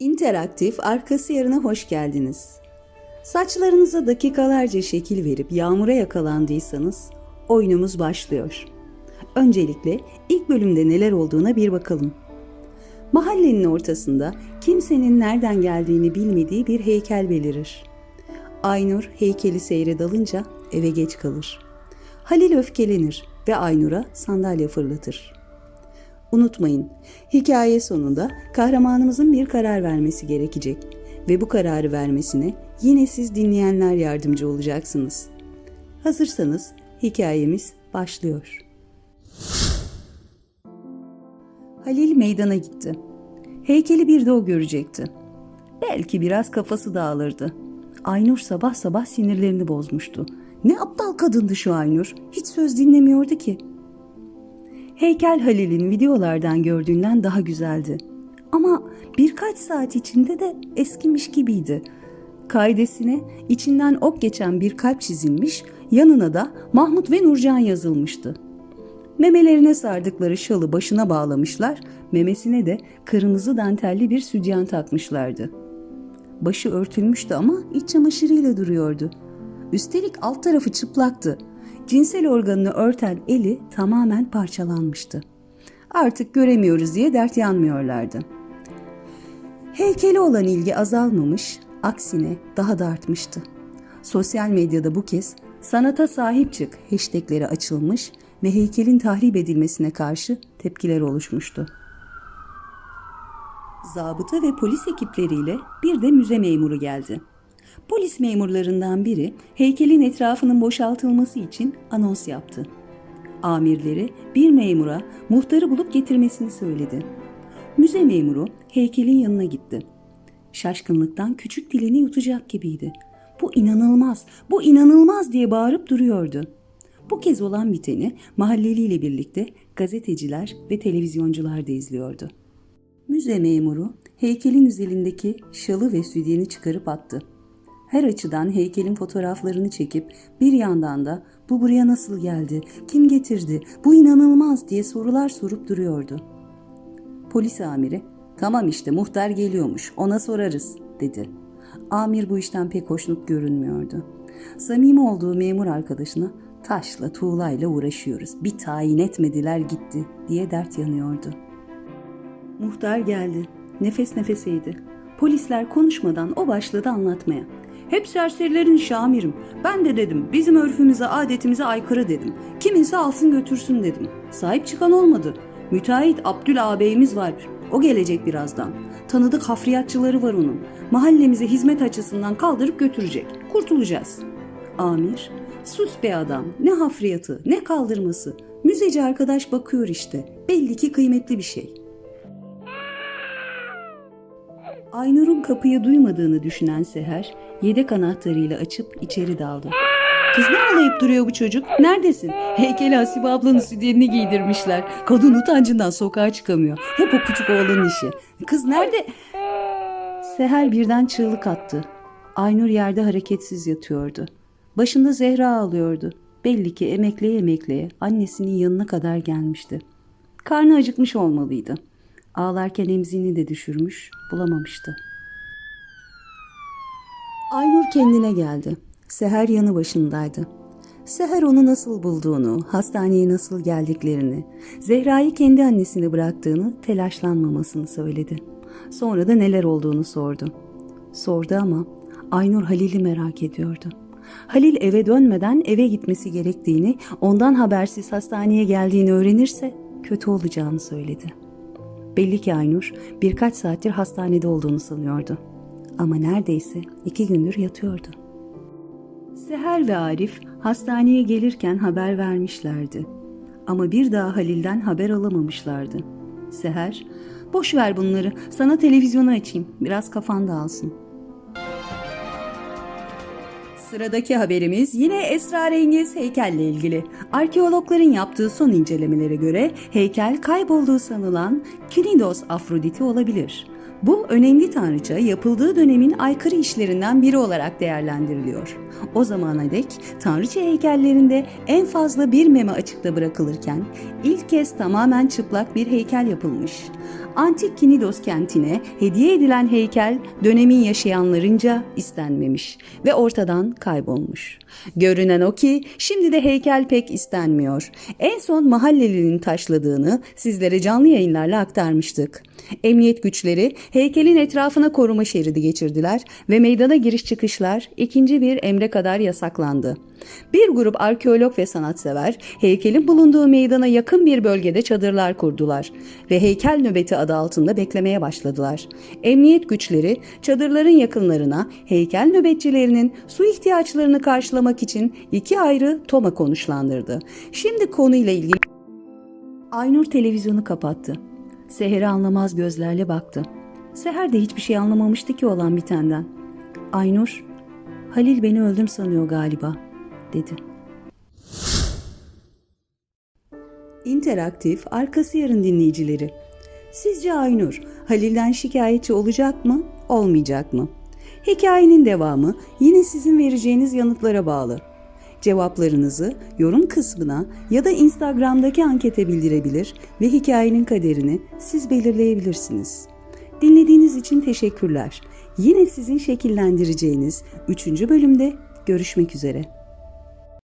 İnteraktif arkası yarına hoş geldiniz. Saçlarınıza dakikalarca şekil verip yağmura yakalandıysanız oyunumuz başlıyor. Öncelikle ilk bölümde neler olduğuna bir bakalım. Mahallenin ortasında kimsenin nereden geldiğini bilmediği bir heykel belirir. Aynur heykeli seyre dalınca eve geç kalır. Halil öfkelenir ve Aynur'a sandalye fırlatır. Unutmayın, hikaye sonunda kahramanımızın bir karar vermesi gerekecek ve bu kararı vermesine yine siz dinleyenler yardımcı olacaksınız. Hazırsanız hikayemiz başlıyor. Halil meydana gitti. Heykeli bir de o görecekti. Belki biraz kafası dağılırdı. Aynur sabah sabah sinirlerini bozmuştu. Ne aptal kadındı şu Aynur. Hiç söz dinlemiyordu ki. Heykel Halil'in videolardan gördüğünden daha güzeldi. Ama birkaç saat içinde de eskimiş gibiydi. Kaidesine içinden ok geçen bir kalp çizilmiş, yanına da Mahmut ve Nurcan yazılmıştı. Memelerine sardıkları şalı başına bağlamışlar, memesine de kırmızı dantelli bir sütyen takmışlardı. Başı örtülmüştü ama iç çamaşırıyla duruyordu. Üstelik alt tarafı çıplaktı. Cinsel organını örten eli tamamen parçalanmıştı. Artık göremiyoruz diye dert yanmıyorlardı. Heykeli olan ilgi azalmamış, aksine daha da artmıştı. Sosyal medyada bu kez sanata sahip çık hashtagleri açılmış ve heykelin tahrip edilmesine karşı tepkiler oluşmuştu. Zabıta ve polis ekipleriyle bir de müze memuru geldi. Polis memurlarından biri heykelin etrafının boşaltılması için anons yaptı. Amirleri bir memura muhtarı bulup getirmesini söyledi. Müze memuru heykelin yanına gitti. Şaşkınlıktan küçük dilini yutacak gibiydi. Bu inanılmaz, bu inanılmaz diye bağırıp duruyordu. Bu kez olan biteni mahalleliyle birlikte gazeteciler ve televizyoncular da izliyordu. Müze memuru heykelin üzerindeki şalı ve sütyeni çıkarıp attı. Her açıdan heykelin fotoğraflarını çekip bir yandan da bu buraya nasıl geldi, kim getirdi, bu inanılmaz diye sorular sorup duruyordu. Polis amiri, tamam işte muhtar geliyormuş ona sorarız dedi. Amir bu işten pek hoşnut görünmüyordu. Samimi olduğu memur arkadaşına taşla tuğlayla uğraşıyoruz bir tayin etmediler gitti diye dert yanıyordu. Muhtar geldi. Nefes nefeseydi. Polisler konuşmadan o başladı anlatmaya. Hep serserilerin işi amirim. Ben de dedim bizim örfümüze adetimize aykırı dedim. Kiminse alsın götürsün dedim. Sahip çıkan olmadı. Müteahhit Abdül ağabeyimiz var. O gelecek birazdan. Tanıdık hafriyatçıları var onun. Mahallemize hizmet açısından kaldırıp götürecek. Kurtulacağız. Amir, sus be adam. Ne hafriyatı, ne kaldırması. Müzeci arkadaş bakıyor işte. Belli ki kıymetli bir şey. Aynur'un kapıyı duymadığını düşünen Seher, yedek anahtarıyla açıp içeri daldı. Kız ne ağlayıp duruyor bu çocuk? Neredesin? Heykeli Hasibe ablanın sütyenini giydirmişler. Kadın utancından sokağa çıkamıyor. Hep o küçük oğlanın işi. Kız nerede? Seher birden çığlık attı. Aynur yerde hareketsiz yatıyordu. Başında Zehra ağlıyordu. Belli ki emekleye emekleye annesinin yanına kadar gelmişti. Karnı acıkmış olmalıydı. Ağlarken emzini de düşürmüş, bulamamıştı. Aynur kendine geldi. Seher yanı başındaydı. Seher onu nasıl bulduğunu, hastaneye nasıl geldiklerini, Zehra'yı kendi annesine bıraktığını, telaşlanmamasını söyledi. Sonra da neler olduğunu sordu. Sordu ama Aynur Halil'i merak ediyordu. Halil eve dönmeden eve gitmesi gerektiğini, ondan habersiz hastaneye geldiğini öğrenirse kötü olacağını söyledi. Belli ki Aynur birkaç saattir hastanede olduğunu sanıyordu. Ama neredeyse iki gündür yatıyordu. Seher ve Arif hastaneye gelirken haber vermişlerdi. Ama bir daha Halil'den haber alamamışlardı. Seher, boş ver bunları, sana televizyonu açayım, biraz kafan dağılsın. Sıradaki haberimiz yine esrarengiz heykelle ilgili. Arkeologların yaptığı son incelemelere göre heykel kaybolduğu sanılan Knidos Afroditi olabilir. Bu önemli tanrıça yapıldığı dönemin aykırı işlerinden biri olarak değerlendiriliyor. O zamana dek tanrıça heykellerinde en fazla bir meme açıkta bırakılırken ilk kez tamamen çıplak bir heykel yapılmış. Antik Knidos kentine hediye edilen heykel dönemin yaşayanlarınca istenmemiş ve ortadan kaybolmuş. Görünen o ki şimdi de heykel pek istenmiyor. En son mahallelinin taşladığını sizlere canlı yayınlarla aktarmıştık. Emniyet güçleri heykelin etrafına koruma şeridi geçirdiler ve meydana giriş çıkışlar ikinci bir emre kadar yasaklandı. Bir grup arkeolog ve sanatsever heykelin bulunduğu meydana yakın bir bölgede çadırlar kurdular ve heykel nöbeti adı altında beklemeye başladılar. Emniyet güçleri çadırların yakınlarına heykel nöbetçilerinin su ihtiyaçlarını karşılamak için iki ayrı toma konuşlandırdı. Şimdi konuyla ilgili Aynur televizyonu kapattı. Seher'e anlamaz gözlerle baktı. Seher de hiçbir şey anlamamıştı ki olan bitenden. Aynur, Halil beni öldüm sanıyor galiba, dedi. İnteraktif Arkası Yarın dinleyicileri. Sizce Aynur, Halil'den şikayetçi olacak mı, olmayacak mı? Hikayenin devamı yine sizin vereceğiniz yanıtlara bağlı. Cevaplarınızı yorum kısmına ya da Instagram'daki ankete bildirebilir ve hikayenin kaderini siz belirleyebilirsiniz. Dinlediğiniz için teşekkürler. Yine sizin şekillendireceğiniz 3. bölümde görüşmek üzere.